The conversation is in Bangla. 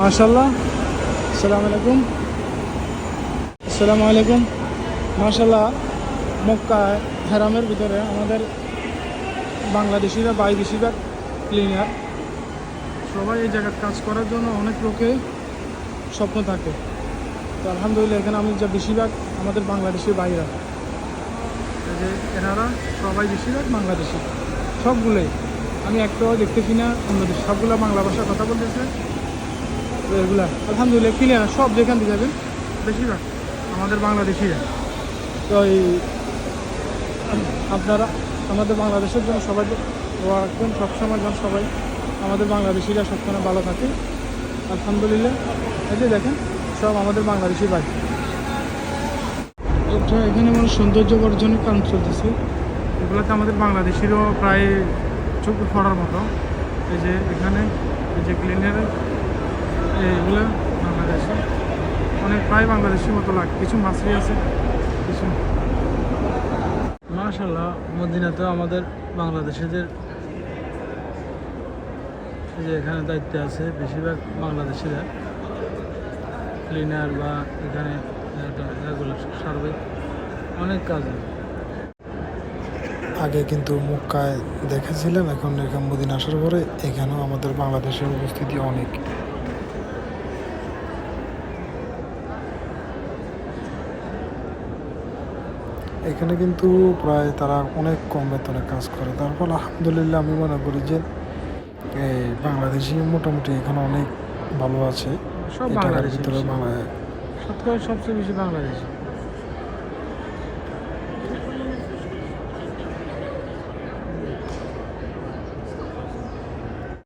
মাশাল্লাহ আসসালামু আলাইকুম। আসসালামু আলাইকুম। মাশাল্লাহ মক্কা হেরামের ভিতরে আমাদের বাংলাদেশিরা বাই বেশিরভাগ ক্লিনার সবাই এই জায়গায় কাজ করার জন্য অনেক লোকে স্বপ্ন থাকে। তো আলহামদুলিল্লাহ, এখানে আমি যা বেশিরভাগ আমাদের বাংলাদেশি ভাইরা। এই যে এনারা সবাই বেশিরভাগ বাংলাদেশি। সবগুলোই। আমি একটাও দেখতেছি না অন্য দেশ সবগুলো বাংলা ভাষায় কথা বলতেছে। এগুলা, আলহামদুলিল্লাহ ক্লিয়ার সব যেখান থেকে যাবেন, বেশিরভাগ আমাদের বাংলাদেশিরা তো এই, আপনারা, আমাদের বাংলাদেশের জন্য সবাই দোয়া রাখবেন, সবসময় যেন সবাই, আমাদের বাংলাদেশিরা সবসময় ভালো থাকে। আলহামদুলিল্লাহ, এই যে দেখেন, সব আমাদের বাংলাদেশি এটা এখানে মানে সৌন্দর্য বর্জনের কাম চলতেছে। এগুলোতে আমাদের বাংলাদেশিরও প্রায় চোখ পড়ার মতো। এই যে এখানে, এই যে ক্লিনারের এগুলো বাংলাদেশে। অনেক প্রায় বাংলাদেশের মতো লাগে কিছু মাছরি আছে। কিছু মাশাল্লাহ মদিনাতেও আমাদের বাংলাদেশিদের যে এখানে দায়িত্বে আছে বেশিরভাগ বাংলাদেশিরা। ক্লিনার বা এখানে এগুলো সার্ভে অনেক কাজ আগে কিন্তু মুক্কায় দেখেছিলাম এখন এখানে মদিনা আসার পরে এখানেও আমাদের বাংলাদেশের উপস্থিতি অনেক। এখানে কিন্তু প্রায় তারা অনেক কম বেতনে কাজ করে। তারপর আলহামদুলিল্লাহ আমি মনে করি যে এই বাংলাদেশি মোটামুটি এখানে অনেক ভালো আছে। সব ভিতরে বাংলাদেশ সবচেয়ে বেশি বাংলাদেশি।